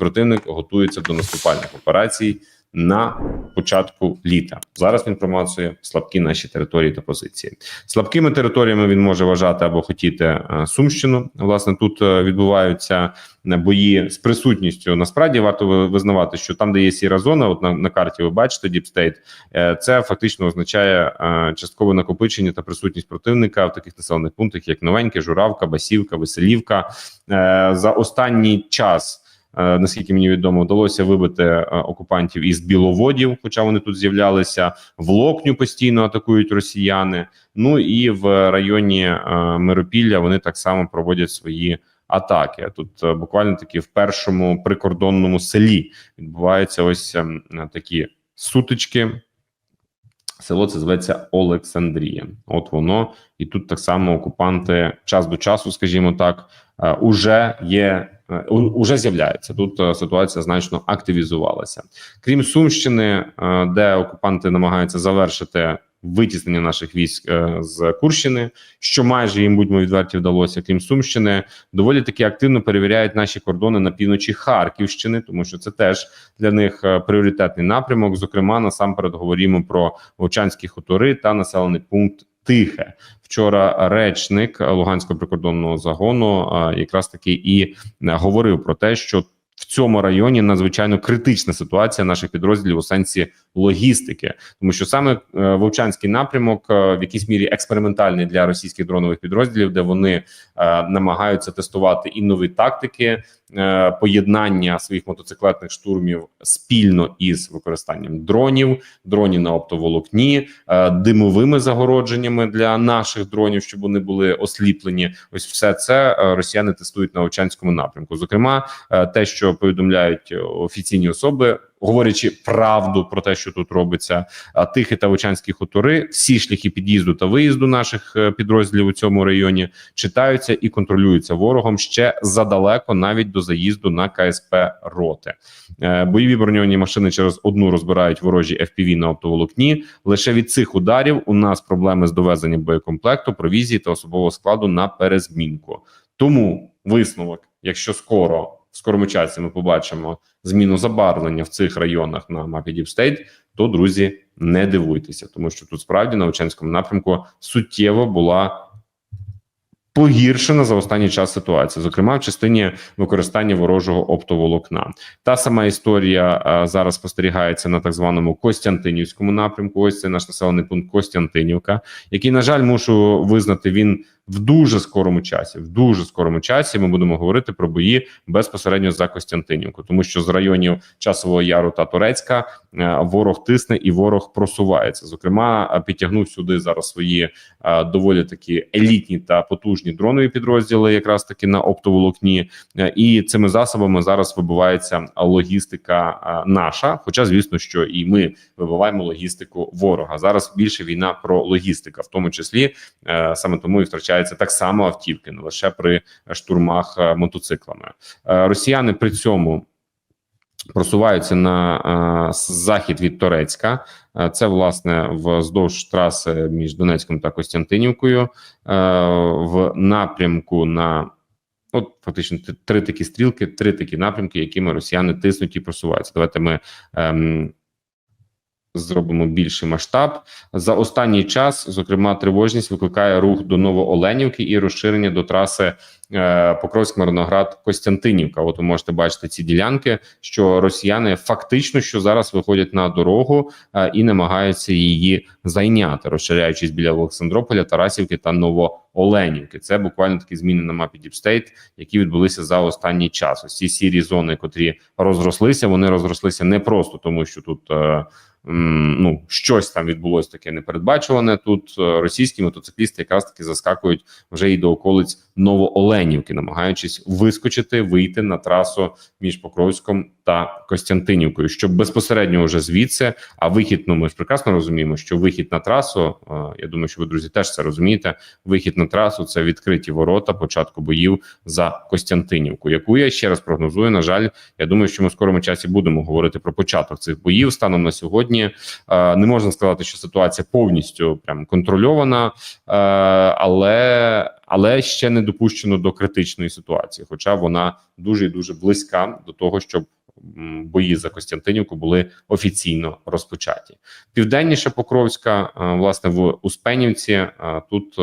противник готується до наступальних операцій на початку літа. Зараз він промацує слабкі наші території та позиції. Слабкими територіями він може вважати або хотіти е, Сумщину. Власне, тут е, відбуваються е, бої з присутністю. Насправді варто визнавати, що там, де є сіра зона, от на, на карті ви бачите е, це фактично означає часткове накопичення та присутність противника в таких населених пунктах, як Новеньке, Журавка, Басівка, Веселівка. За останній час. Е, Наскільки мені відомо, вдалося вибити е, окупантів із біловодів, хоча вони тут з'являлися. В Локню постійно атакують росіяни. Ну і в районі е, Миропілля вони так само проводять свої атаки. Тут буквально таки в першому прикордонному селі відбуваються ось ем, такі сутички. Село це зветься Олександрія. От воно, і тут так само окупанти час до часу, скажімо так, уже є. Е, Уже з'являється тут е, ситуація значно активізувалася. Крім Сумщини, е, де окупанти намагаються завершити витіснення наших військ з Курщини, що майже їм будьмо відверті вдалося. Крім Сумщини, доволі таки активно перевіряють наші кордони на півночі Харківщини, тому що це теж для них пріоритетний напрямок. Зокрема, насамперед говоримо про Вовчанські хутори та населений пункт Тихе. Вчора речник Луганського прикордонного загону якраз таки і е, говорив про те, що в цьому районі надзвичайно критична ситуація наших підрозділів у сенсі логістики, тому що саме е, Вовчанський напрямок е, в якійсь мірі експериментальний для російських дронових підрозділів, де вони е, намагаються тестувати і нові тактики поєднання своїх мотоциклетних штурмів спільно із використанням дронів, дронів на оптоволокні, димовими загородженнями для наших дронів, щоб вони були осліплені. Ось все це росіяни тестують на Овчанському напрямку. Зокрема, те, що повідомляють е, офіційні особи. Говорячи правду про те, що тут робиться, тихі та Вовчанські хутори, всі шляхи під'їзду та виїзду наших е, підрозділів у цьому районі читаються і контролюються ворогом ще задалеко, навіть до заїзду на КСП роти. Е, Бойові броньовані машини через одну розбирають ворожі FPV на оптоволокні. Лише від цих ударів у нас проблеми з довезенням боєкомплекту, провізії та особового складу на перезмінку. Тому висновок, якщо скоро в скорому часі ми побачимо зміну забарвлення в цих районах на мапі State, то друзі, не дивуйтеся, тому що тут справді на Очанському напрямку суттєво була погіршена за останній час ситуація, зокрема в частині використання ворожого оптоволокна. Та сама історія е, зараз спостерігається на так званому Костянтинівському напрямку. Ось це наш населений пункт Костянтинівка, який, на жаль, мушу визнати, він в дуже скорому часі. В дуже скорому часі ми будемо говорити про бої безпосередньо за Костянтинівку, тому що з районів Часового Яру та Турецька е, ворог тисне і ворог просувається. Зокрема, підтягнув сюди зараз свої е, доволі такі елітні та потужні дронові підрозділи, якраз таки на оптоволокні, Е, і цими засобами зараз вибивається логістика наша. Хоча, звісно, що і ми вибиваємо логістику ворога. Зараз більше війна про логістика, в тому числі саме тому і втрачається так само автівки, не лише при штурмах е, мотоциклами. Е, Росіяни при цьому. Просуваються на е, захід від Торецька. Це власне вздовж траси між Донецьком та Костянтинівкою, в напрямку на от фактично три такі стрілки, три такі напрямки, якими росіяни тиснуть і просуваються. Давайте ми ем, зробимо більший масштаб. За останній час, зокрема, тривожність викликає рух до Новооленівки і розширення до траси е, Покровськ Мирноград Костянтинівка. От ви можете бачити ці ділянки, що росіяни фактично що зараз виходять на дорогу е, і намагаються її зайняти, розширяючись біля Олександрополя, Тарасівки та Новооленівки. Це буквально такі зміни на мапі State, які відбулися за останній час. Ось ці сірі зони, котрі розрослися, вони розрослися не просто тому, що тут. е, Ну, щось там відбулося таке непередбачуване. Тут е, російські мотоциклісти якраз таки заскакують вже і до околиць Новооленівки, намагаючись вискочити, вийти на трасу між Покровськом та Костянтинівкою, щоб безпосередньо вже звідси. А вихід, ну ми ж прекрасно розуміємо, що вихід на трасу. е, Я думаю, що ви друзі теж це розумієте. Вихід на трасу це відкриті ворота початку боїв за Костянтинівку, яку я ще раз прогнозую. На жаль, я думаю, що ми в скорому часі будемо говорити про початок цих боїв. Станом на сьогодні сьогодні е, не можна сказати, що ситуація повністю прям контрольована, е, але але ще не допущено до критичної ситуації, хоча вона дуже і дуже близька до того, щоб бої за Костянтинівку були офіційно розпочаті. Південніше Покровська, е, власне, в Успенівці тут.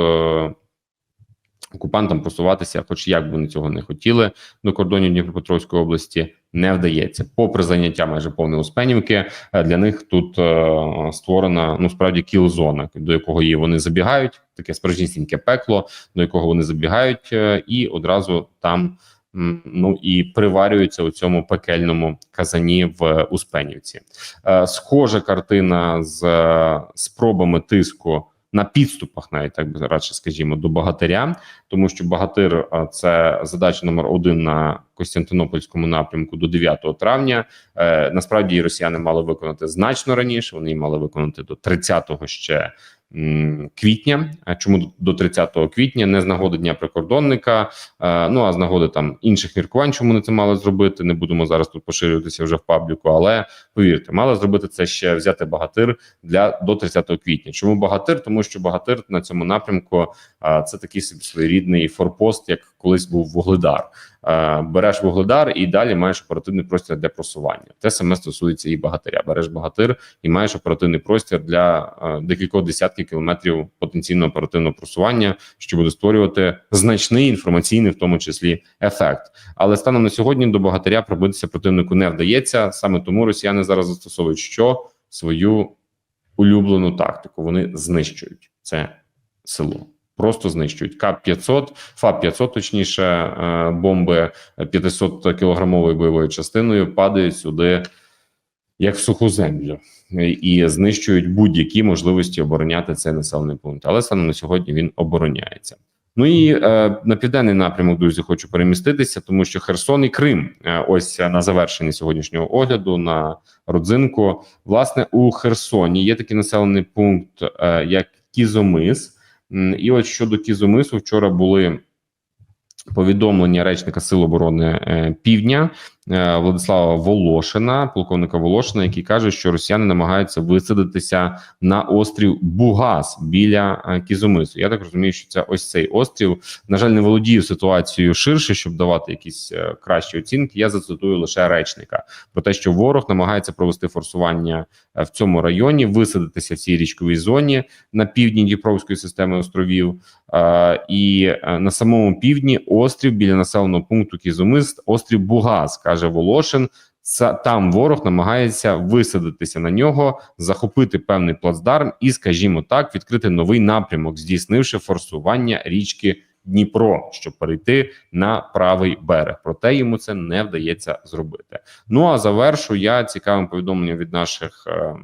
Окупантам просуватися, хоч як би вони цього не хотіли, до кордонів Дніпропетровської області не вдається. Попри заняття майже повної Успенівки, е, для них тут е, створена ну справді кіл-зона, до якого її вони забігають, таке справжнісіньке пекло, до якого вони забігають, е, і одразу там ну і приварюються у цьому пекельному казані в Успенівці. Е, схожа картина з е, спробами тиску. На підступах, навіть так би радше скажімо, до багатиря, тому що багатир це задача номер один на Костянтинопольському напрямку до 9 травня. Е, насправді її росіяни мали виконати значно раніше. Вони її мали виконати до 30-го ще квітня. А чому до 30 квітня? Не з нагоди дня прикордонника, е, ну а з нагоди там інших міркувань, чому не це мали зробити. Не будемо зараз тут поширюватися вже в пабліку, але повірте, мали зробити це ще взяти багатир для до 30 квітня. Чому багатир? Тому що багатир на цьому напрямку це такий собі своєрідний форпост, як колись був вугледар. Береш вугледар і далі маєш оперативний простір для просування. Те саме стосується і багатиря. Береш багатир і маєш оперативний простір для декількох десятків кілометрів потенційно оперативного просування, що буде створювати значний інформаційний, в тому числі, ефект. Але станом на сьогодні до багатиря пробитися противнику не вдається. Саме тому росіяни зараз застосовують що свою улюблену тактику. Вони знищують це село. Просто знищують КАП 500 ФАП 500 точніше е, бомби 500 кілограмовою бойовою частиною падають сюди як в суху землю і знищують будь-які можливості обороняти цей населений пункт. Але саме на сьогодні він обороняється. Ну і е, на південний напрямок, друзі, хочу переміститися, тому що Херсон і Крим, е, ось на завершенні сьогоднішнього огляду на родзинку. Власне, у Херсоні є такий населений пункт, е, як Кізомис. І от щодо Кізомису, вчора були повідомлення речника Сил оборони е, Півдня Владислава Волошина, полковника Волошина, який каже, що росіяни намагаються висадитися на острів Бугас біля е, Кізомису. Я так розумію, що це ось цей острів. На жаль, не володію ситуацією ширше, щоб давати якісь е, кращі оцінки. Я зацитую лише речника про те, що ворог намагається провести форсування е, в цьому районі, висадитися в цій річковій зоні на півдні Дніпровської системи островів. Е, І е, на самому півдні острів біля населеного пункту Кізомис, острів Бугас, каже Волошин. Там ворог намагається висадитися на нього, захопити певний плацдарм і, скажімо так, відкрити новий напрямок, здійснивши форсування річки Дніпро, щоб перейти на правий берег. Проте йому це не вдається зробити. Ну а завершу я цікавим повідомленням від наших. е,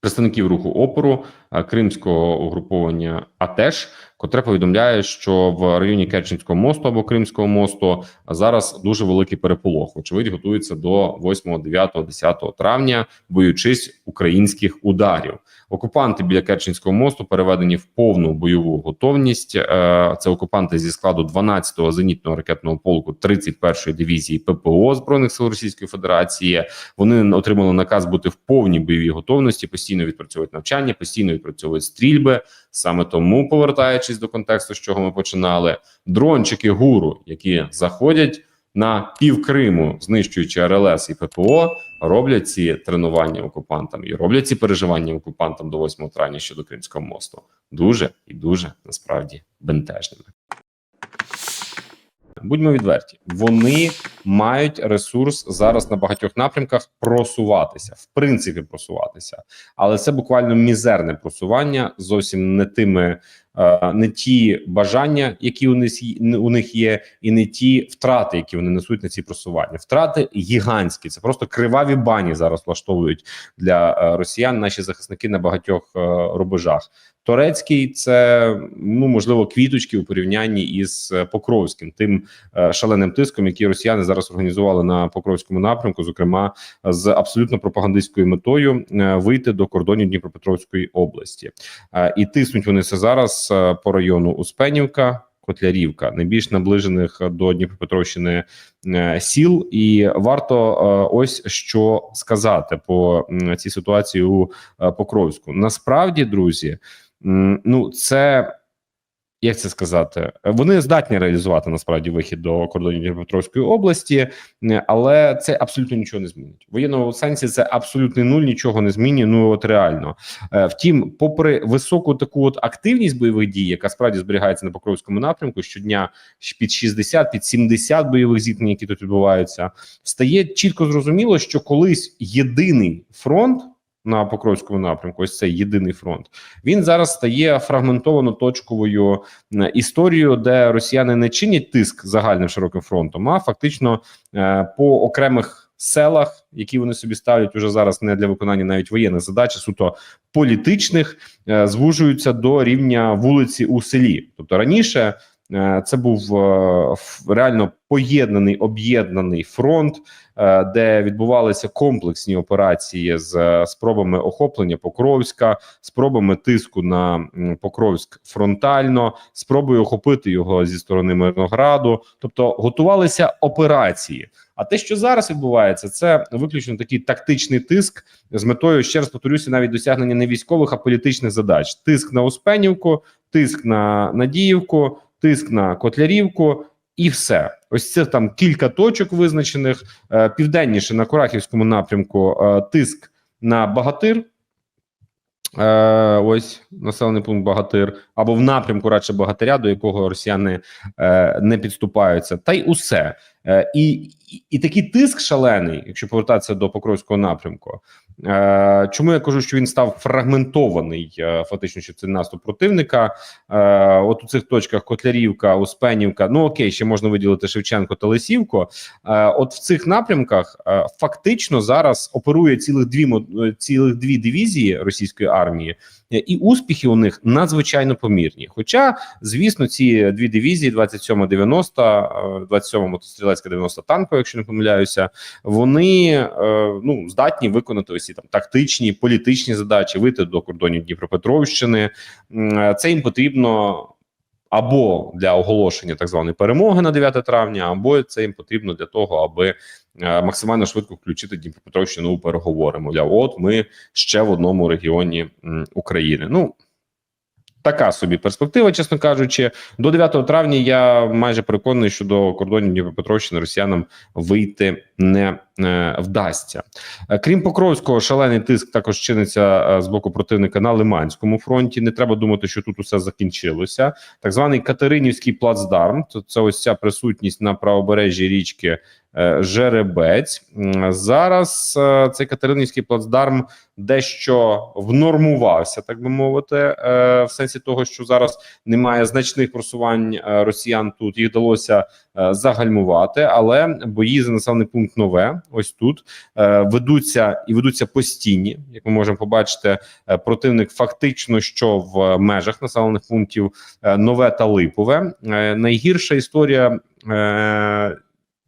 Представників руху опору е, кримського угруповання АТЕШ, котре повідомляє, що в районі Керченського мосту або Кримського мосту зараз дуже великий переполох. Очевидь, готується до 8, 9, 10 травня, боючись українських ударів. Окупанти біля Керченського мосту переведені в повну бойову готовність. Е, Це окупанти зі складу 12-го зенітного ракетного полку 31-ї дивізії ППО збройних сил Російської Федерації. Вони отримали наказ бути в повній бойовій готовності, постійно відпрацьовують навчання, постійно відпрацьовують стрільби. Саме тому, повертаючись до контексту, з чого ми починали, дрончики гуру, які заходять на пів Криму, знищуючи РЛС і ППО, роблять ці тренування окупантам і роблять ці переживання окупантам до 8 травня щодо Кримського мосту. Дуже і дуже насправді бентежними. Будьмо відверті, вони мають ресурс зараз на багатьох напрямках просуватися, в принципі, просуватися, але це буквально мізерне просування, зовсім не тими, не ті бажання, які у них у них є, і не ті втрати, які вони несуть на ці просування. Втрати гігантські. Це просто криваві бані зараз влаштовують для е, росіян. Наші захисники на багатьох е, рубежах. Торецький це ну можливо квіточки у порівнянні із е, Покровським, тим е, шаленим тиском, який росіяни зараз організували на Покровському напрямку, зокрема з абсолютно пропагандистською метою е, вийти до кордонів Дніпропетровської області. Е, І тиснуть вони це зараз е, по району Успенівка. Котлярівка, найбільш наближених до Дніпропетровщини е, сіл. І варто е, ось що сказати по цій ситуації у Покровську. Насправді, друзі, ну це. Як це сказати? Вони здатні реалізувати насправді вихід до кордонів Дніпропетровської області, е, але це абсолютно нічого не змінить. В воєнному сенсі це абсолютний нуль, нічого не змінює. Ну от реально. Е, Втім, попри високу таку от активність бойових дій, яка справді зберігається на Покровському напрямку, щодня під 60, під 70 бойових зіткнень, які тут відбуваються, стає чітко зрозуміло, що колись єдиний фронт. На Покровському напрямку, ось цей єдиний фронт. Він зараз стає фрагментовано точковою історією, де росіяни не чинять тиск загальним широким фронтом, а фактично е, по окремих селах, які вони собі ставлять уже зараз не для виконання навіть воєнних задач, а суто політичних, е, звужуються до рівня вулиці у селі. Тобто раніше е, це був реально поєднаний об'єднаний фронт, де відбувалися комплексні операції з е, спробами охоплення Покровська, спробами тиску на Покровськ фронтально, спробою охопити його зі сторони Мирнограду. Тобто готувалися операції. А те, що зараз відбувається, це виключно такий тактичний тиск з метою ще раз повторюся, навіть досягнення не військових, а політичних задач: тиск на Успенівку, тиск на Надіївку, тиск на Котлярівку. І все, ось це там кілька точок визначених Е, південніше на Курахівському напрямку. е, Тиск на Багатир. Е, ось населений пункт Багатир, або в напрямку радше Багатиря, до якого росіяни не підступаються, та й усе. І, і, і такий тиск шалений, якщо повертатися до Покровського напрямку. Е, чому я кажу, що він став фрагментований, е, фактично, що це наступ противника? Е, от у цих точках Котлярівка, Успенівка, ну окей, ще можна виділити Шевченко та Лисівку. Е, от в цих напрямках фактично зараз оперує цілих дві цілих дві дивізії російської армії, і успіхи у них надзвичайно помірні. Хоча, звісно, ці дві дивізії 27-90, е, 27 мотострілецька 90 танкова, якщо не помиляюся, вони е, ну здатні виконати усі там тактичні політичні задачі, вийти до кордонів Дніпропетровщини. Е, Це їм потрібно. Або для оголошення так званої перемоги на 9 травня, або це їм потрібно для того, аби е, максимально швидко включити Дніпропетровщину у переговори. Мовляв, от ми ще в одному регіоні України. Ну така собі перспектива, чесно кажучи. До 9 травня я майже переконаний, що до кордонів Дніпропетровщини росіянам вийти не е, вдасться. Е, Крім Покровського, шалений тиск також чиниться е, з боку противника на Лиманському фронті. Не треба думати, що тут усе закінчилося. Так званий Катеринівський плацдарм. То це ось ця присутність на правобережжі річки Жеребець. Зараз е, цей Катеринівський плацдарм дещо внормувався, так би мовити, е, в сенсі того, що зараз немає значних просувань е, росіян тут. Їх вдалося е, загальмувати, але бої за населений пункт нове. Ось тут е, ведуться і ведуться постійні, як ми можемо побачити, е, противник фактично що в межах населених пунктів е, нове та липове. Е, Найгірша історія.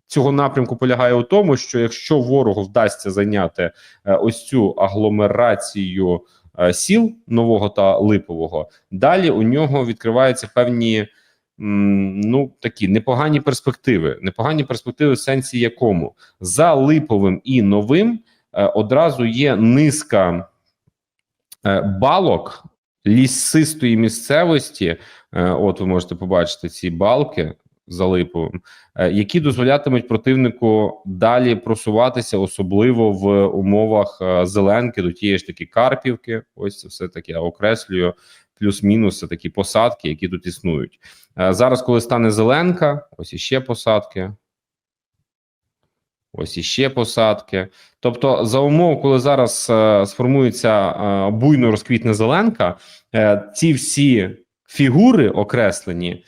Цього напрямку полягає у тому, що якщо ворогу вдасться зайняти е, ось цю агломерацію е, сіл нового та липового, далі у нього відкриваються певні ну такі непогані перспективи. Непогані перспективи в сенсі якому за липовим і новим е, одразу є низка балок лісистої місцевості. От ви можете побачити ці балки за липовим, е, які дозволятимуть противнику далі просуватися, особливо в умовах е, зеленки до тієї ж таки Карпівки. Ось це все таки я окреслюю. Плюс-мінус це такі посадки, які тут існують. Е, Зараз, коли стане зеленка, ось іще посадки. Ось іще посадки. Тобто, за умов, коли зараз е, сформується е, буйно розквітне зеленка, е, ці всі фігури окреслені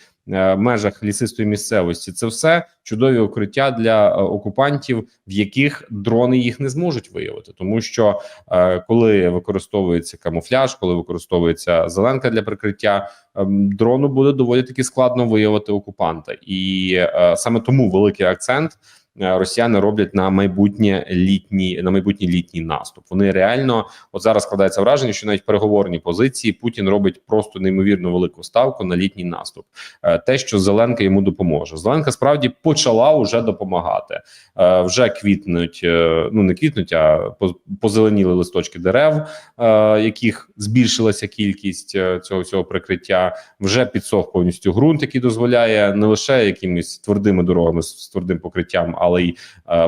межах лісистої місцевості, це все чудові укриття для е, окупантів, в яких дрони їх не зможуть виявити, тому що е, коли використовується камуфляж, коли використовується зеленка для прикриття, ем, дрону буде доволі таки складно виявити окупанта, і е, саме тому великий акцент е, росіяни роблять на майбутнє літній на майбутній літній наступ. Вони реально от зараз складається враження, що навіть переговорні позиції Путін робить просто неймовірно велику ставку на літній наступ. Е, Те, що Зеленка йому допоможе. Зеленка справді почала уже допомагати. Е, Вже квітнуть, е, ну не квітнуть, а поз- позеленіли листочки дерев, е, яких збільшилася кількість е, цього всього прикриття. Вже підсох повністю ґрунт, який дозволяє не лише якимись твердими дорогами з твердим покриттям, але й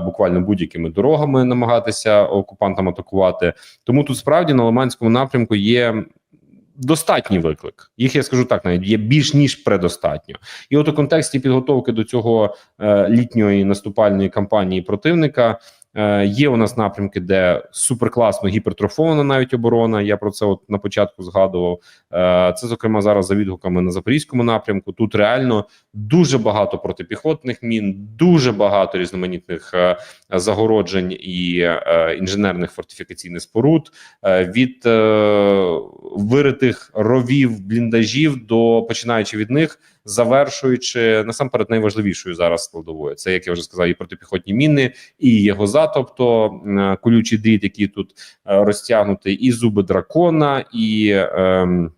буквально будь-якими дорогами намагатися окупантам атакувати. Тому тут справді на Лиманському напрямку є. Достатній виклик, їх я скажу так, навіть є більш ніж предостатньо, і от у контексті підготовки до цього е, літньої наступальної кампанії противника е, є у нас напрямки, де суперкласно гіпертрофована навіть оборона. Я про це от на початку згадував. Е, це зокрема зараз за відгуками на запорізькому напрямку. Тут реально дуже багато протипіхотних мін, дуже багато різноманітних е, загороджень і е, інженерних фортифікаційних споруд е, від е, виритих ровів бліндажів до починаючи від них, завершуючи насамперед найважливішою зараз складовою. Це як я вже сказав, і протипіхотні міни, і його тобто е, колючий дріт, який тут розтягнутий, і зуби дракона, і. Е,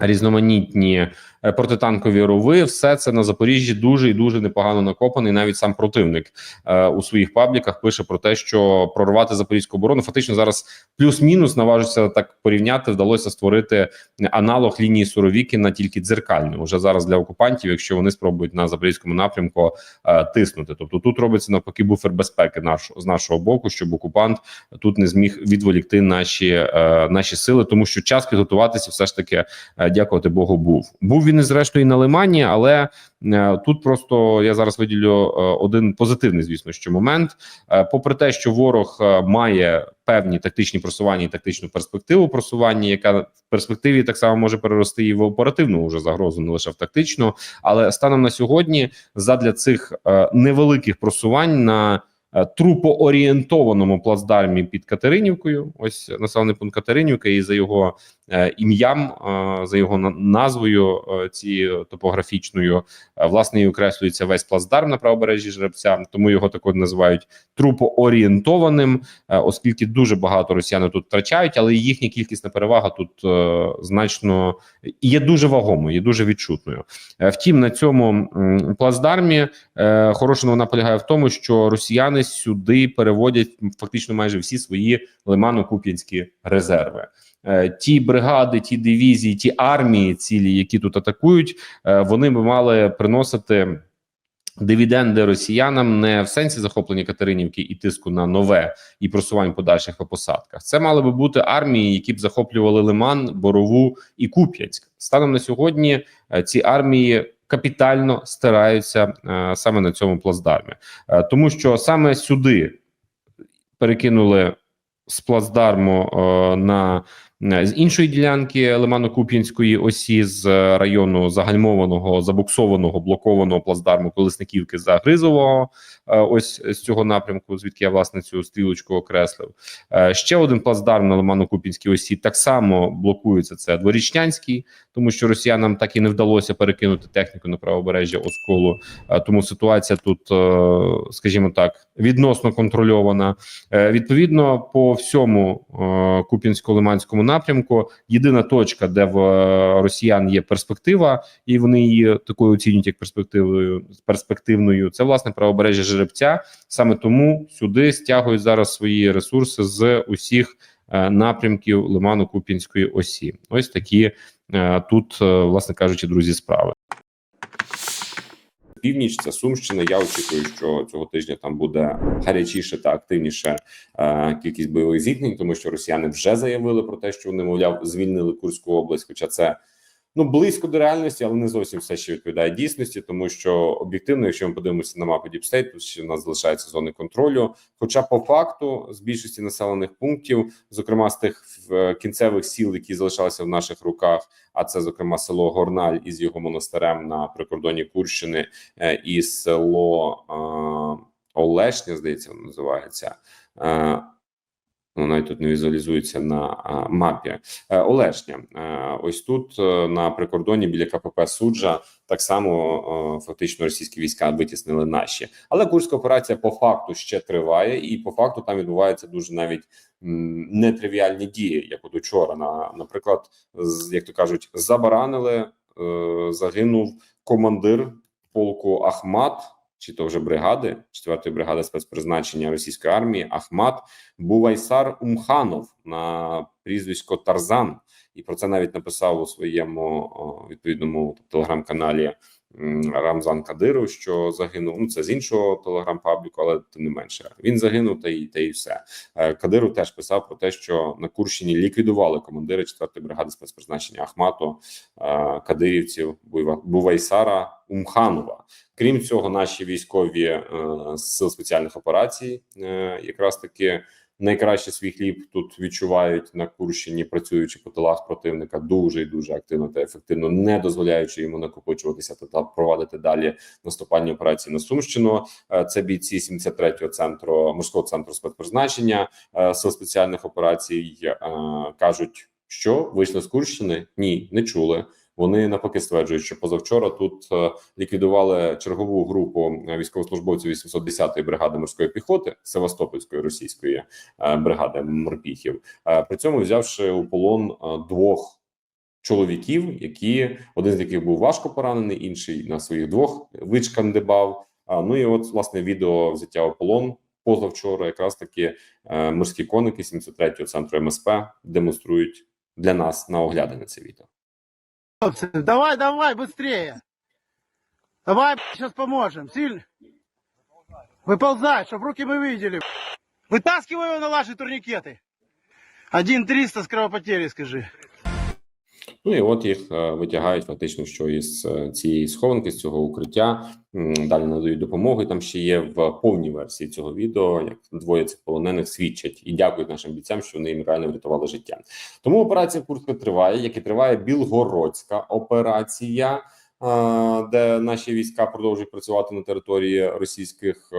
Різноманітні протитанкові рови, все це на Запоріжжі дуже і дуже непогано накопаний. Навіть сам противник е, у своїх пабліках пише про те, що прорвати запорізьку оборону фактично зараз плюс-мінус наважиться так порівняти. Вдалося створити аналог лінії Суровіки на тільки дзеркальну. Уже зараз для окупантів, якщо вони спробують на запорізькому напрямку е, тиснути. Тобто тут робиться навпаки буфер безпеки наш з нашого боку, щоб окупант тут не зміг відволікти наші, е, наші сили, тому що час підготуватися все ж таки. е, Дякувати Богу, був був він і зрештою і на лимані, але е, тут просто я зараз виділю е, один позитивний, звісно, що момент. Е, попри те, що ворог має певні тактичні просування і тактичну перспективу просування, яка в перспективі так само може перерости і в оперативну уже загрозу, не лише в тактичну. Але станом на сьогодні, задля цих невеликих просувань на трупоорієнтованому плацдармі під Катеринівкою, ось населений пункт Катеринівка, і за його ім'ям, е, за його на- назвою е, цією топографічною, е, власне, і окреслюється весь плацдарм на правобережжі жеребця, тому його також називають трупоорієнтованим, е, оскільки дуже багато росіяни тут втрачають, але їхня кількісна перевага тут е, значно є дуже вагомою, є дуже відчутною. Е, Втім, на цьому плацдармі е, хороша новина полягає в тому, що росіяни сюди переводять фактично майже всі свої лимано-куп'янські резерви. Е, Ті бригади, ті дивізії, ті армії, цілі, які тут атакують, е, вони би мали приносити. Дивіденди росіянам не в сенсі захоплення Катеринівки і тиску на нове і просувань подальших по посадках. Це мали би бути армії, які б захоплювали Лиман, Борову і Куп'янськ. Станом на сьогодні е, ці армії капітально стираються е, саме на цьому плацдармі, тому що саме сюди перекинули з плацдарму на з іншої ділянки Лимано-Куп'янської осі з е, району загальмованого, забуксованого, блокованого плацдарму Колесниківки Загризового. е, Ось з цього напрямку, звідки я власне цю стрілочку окреслив. Е, Ще один плацдарм на Лимано-Куп'янській осі так само блокується. Це Дворічнянський, тому що росіянам так і не вдалося перекинути техніку на правобережжя Осколу. Е, Тому ситуація тут, е, скажімо так, відносно контрольована. Е, Відповідно, по всьому е, Куп'янсько-Лиманському напрямку єдина точка, де в е, росіян є перспектива, і вони її такою оцінюють як перспективою перспективною. Це власне правобережжя жеребця. Саме тому сюди стягують зараз свої ресурси з усіх е, напрямків лиману Купінської осі. Ось такі е, тут, власне кажучи, друзі, справи. Північ це Сумщина. Я очікую, що цього тижня там буде гарячіше та активніше е, кількість бойових зіткнень, тому що росіяни вже заявили про те, що вони мовляв звільнили Курську область. Хоча це ну близько до реальності, але не зовсім все ще відповідає дійсності, тому що об'єктивно, якщо ми подивимося на мапу Діпстейт, тут ще в нас залишається зони контролю. Хоча по факту з більшості населених пунктів, зокрема з тих е, кінцевих сіл, які залишалися в наших руках, а це зокрема село Горналь із його монастирем на прикордоні Курщини е, і село е, Олешня, здається, воно називається. Навіть тут не візуалізується на мапі. Е, Олешня, е, ось тут е, на прикордоні біля КПП Суджа так само фактично російські війська витіснили наші, але курська операція по факту ще триває, і по факту там відбуваються дуже навіть нетривіальні дії, як от учора. На наприклад, як то кажуть, забаранили, загинув командир полку Ахмат. Чи то вже бригади 4-ї бригади спецпризначення російської армії Ахмат Бувайсар Умханов на прізвисько Тарзан, і про це навіть написав у своєму відповідному телеграм-каналі Рамзан Кадиров, що загинув. Ну це з іншого телеграм-пабліку, але тим не менше він загинув, та й та й все. Е, Кадиров теж писав про те, що на Курщині ліквідували командира 4-ї бригади спецпризначення Ахмату е, кадирівців Бувайсара Умханова. Крім цього, наші військові е, сил спеціальних операцій якраз таки найкраще свій хліб тут відчувають на Курщині, працюючи по тилах противника дуже і дуже активно та ефективно, не дозволяючи йому накопичуватися та- провадити далі наступальні операції на Сумщину. Е, Це бійці 73-го центру морського центру спецпризначення е, сил спеціальних операцій е, кажуть, що вийшли з Курщини. Ні, не чули. Вони навпаки стверджують, що позавчора тут е, ліквідували чергову групу е, військовослужбовців 810-ї бригади морської піхоти Севастопольської російської е, бригади морпіхів. При цьому взявши у полон двох чоловіків, які один з яких був важко поранений, інший на своїх двох вичкандибав. А ну і от власне відео взяття у полон позавчора, якраз таки морські коники 73-го центру МСП демонструють для нас на оглядане це відео. Хлопцы, давай, давай, быстрее. Давай, сейчас поможем. Сильно. Выползай, чтобы руки мы видели. Вытаскивай его на ваши турникеты. Один триста с кровопотери, скажи. Ну і от їх е, витягають фактично, що із е, цієї схованки, з цього укриття далі надають допомоги. Там ще є в повній версії цього відео, як двоє цих полонених свідчать і дякують нашим бійцям, що вони їм реально врятували життя. Тому операція Курська триває, як і триває Білгородська операція. е, Де наші війська продовжують працювати на території російських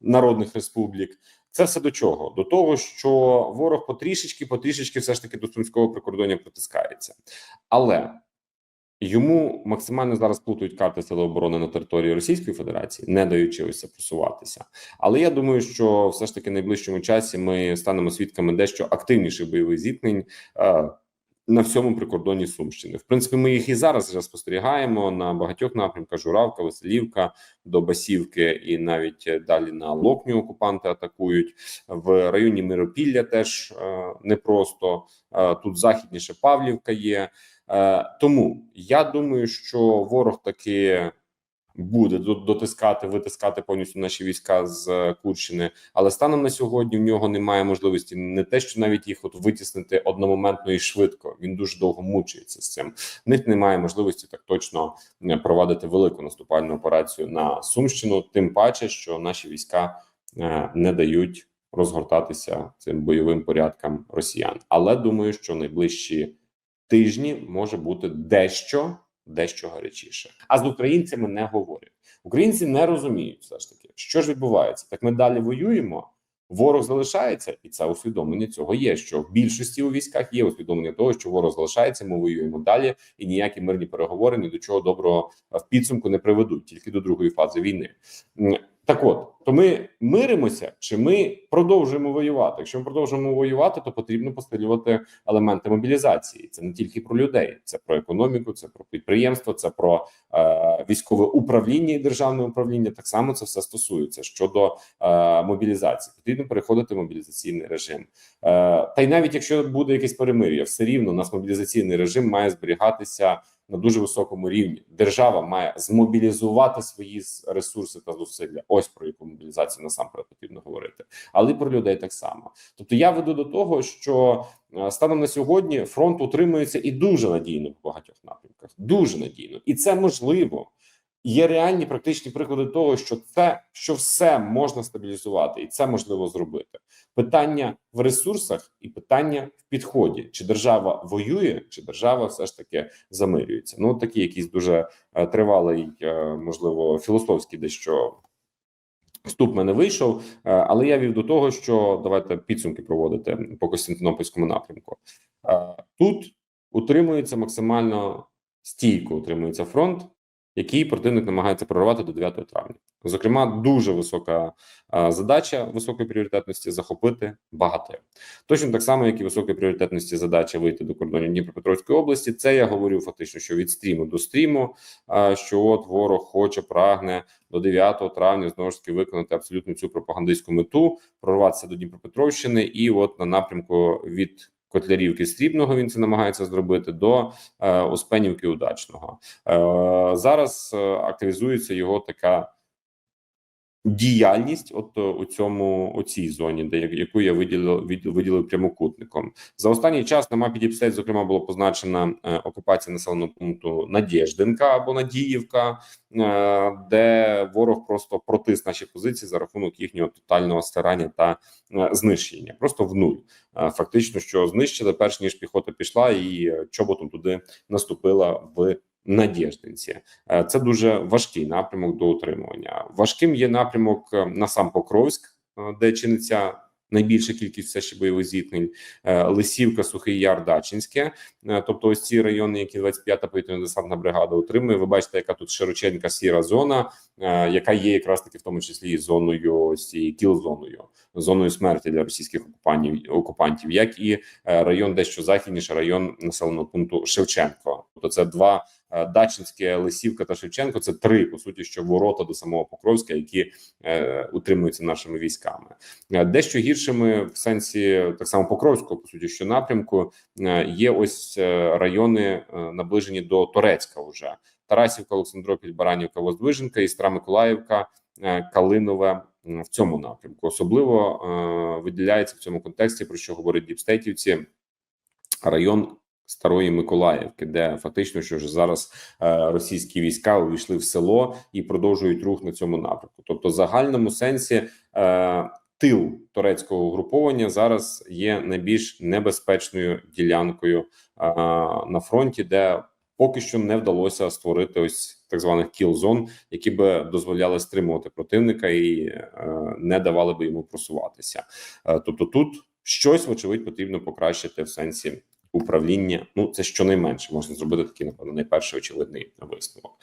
народних республік, це все до чого? До того, що ворог потрішечки, потрішечки все ж таки до сумського прикордоння притискається, але йому максимально зараз плутають карти Сили оборони на території Російської Федерації, не даючи ось просуватися. Але я думаю, що все ж таки в найближчому часі ми станемо свідками дещо активніших бойових зіткнень. На всьому прикордонні Сумщини, в принципі, ми їх і зараз вже спостерігаємо на багатьох напрямках: Журавка, Веселівка, до Басівки, і навіть е, далі на Локню окупанти атакують в районі Миропілля. Теж е, непросто Е, тут західніше Павлівка є. Е, Тому я думаю, що ворог таки буде до- дотискати, витискати повністю наші війська з е, Курщини. Але станом на сьогодні в нього немає можливості не те, що навіть їх от витіснити одномоментно і швидко. Він дуже довго мучається з цим. В них немає можливості так точно е, провадити велику наступальну операцію на Сумщину. Тим паче, що наші війська е, не дають розгортатися цим бойовим порядкам росіян. Але думаю, що найближчі тижні може бути дещо дещо гарячіше. А з українцями не говорять. Українці не розуміють все ж таки, що ж відбувається. Так ми далі воюємо. Ворог залишається, і це усвідомлення цього є. Що в більшості у військах є усвідомлення того, що ворог залишається. Ми воюємо далі, і ніякі мирні переговори ні до чого доброго в підсумку не приведуть, тільки до другої фази війни. Так от, то ми миримося, чи ми продовжуємо воювати? Якщо ми продовжуємо воювати, то потрібно посилювати елементи мобілізації. Це не тільки про людей, це про економіку, це про підприємство, це про е, військове управління і державне управління. Так само це все стосується щодо е, мобілізації. Потрібно переходити в мобілізаційний режим. Е, та й навіть якщо буде якесь перемир'я, все рівно у нас мобілізаційний режим має зберігатися на дуже високому рівні. Держава має змобілізувати свої ресурси та зусилля. Ось про яку мобілізацію насамперед потрібно говорити, але і про людей так само. Тобто я веду до того, що е, станом на сьогодні фронт утримується і дуже надійно в багатьох напрямках. Дуже надійно, і це можливо. Є реальні практичні приклади того, що це що все можна стабілізувати, і це можливо зробити. Питання в ресурсах і питання в підході: чи держава воює, чи держава все ж таки замирюється. Ну такий якийсь дуже е, тривалий, е, можливо, філософський дещо Вступ мене вийшов, е, але я вів до того, що давайте підсумки проводити по Костянтинопольському напрямку. Тут утримується максимально стійко, утримується фронт, який противник намагається прорвати до 9 травня. Зокрема, дуже висока задача високої пріоритетності захопити Багатир. Точно так само, як і високої пріоритетності задача вийти до кордонів Дніпропетровської області. Це я говорю фактично, що від стріму до стріму, що от ворог хоче, прагне до 9 травня знову ж таки виконати абсолютно цю пропагандистську мету, прорватися до Дніпропетровщини, і от на напрямку від Котлярівки Стрібного він це намагається зробити до е, Успенівки Удачного. Е, зараз е, активізується його така. Діяльність, от е, у цьому у цій зоні, де яку я виділив виділив прямокутником, за останній час на мапі Діпстейт, зокрема, було позначена е, окупація населеного пункту Надєждинка або Надіївка, е, де ворог просто протис наші позиції за рахунок їхнього тотального старання та знищення, просто в нуль. Фактично, що знищили перш ніж піхота пішла, і чоботом туди наступила в Надєждинці. Е, Це дуже важкий напрямок до утримування. Важким є напрямок е, на сам Покровськ, е, де чиниться найбільша кількість все ще бойових зіткнень. Лисівка, Сухий Яр, Дачинське. Тобто, ось ці райони, які 25-та повітряна десантна бригада утримує. Ви бачите, яка тут широченька сіра зона, яка є якраз таки в тому числі і зоною ось цією кіл-зоною, зоною смерті для російських окупантів, окупантів, як і район дещо західніше, район населеного пункту Шевченко. Тобто, це два Дачинське, Лисівка та Шевченко. Це три по суті, що ворота до самого Покровська, які е, утримуються нашими військами. Е, Дещо гіршими в сенсі так само Покровського, по суті, що напрямку е, є ось е, райони е, наближені до Торецька. Вже Тарасівка, Олександропіль, Баранівка, Воздвиженка, Істра Миколаївка, е, Калинове в цьому напрямку. Особливо е, виділяється в цьому контексті, про що говорять діпстейтівці, район. Старої Миколаївки, де фактично що вже зараз е, російські війська увійшли в село і продовжують рух на цьому напрямку. Тобто, в загальному сенсі е, тил турецького угруповання зараз є найбільш небезпечною ділянкою е, на фронті, де поки що не вдалося створити ось так званих кіл-зон, які би дозволяли стримувати противника і не давали би йому просуватися. Тобто, тут щось вочевидь потрібно покращити в сенсі управління. Ну це щонайменше можна зробити такий напевно найперший очевидний висновок.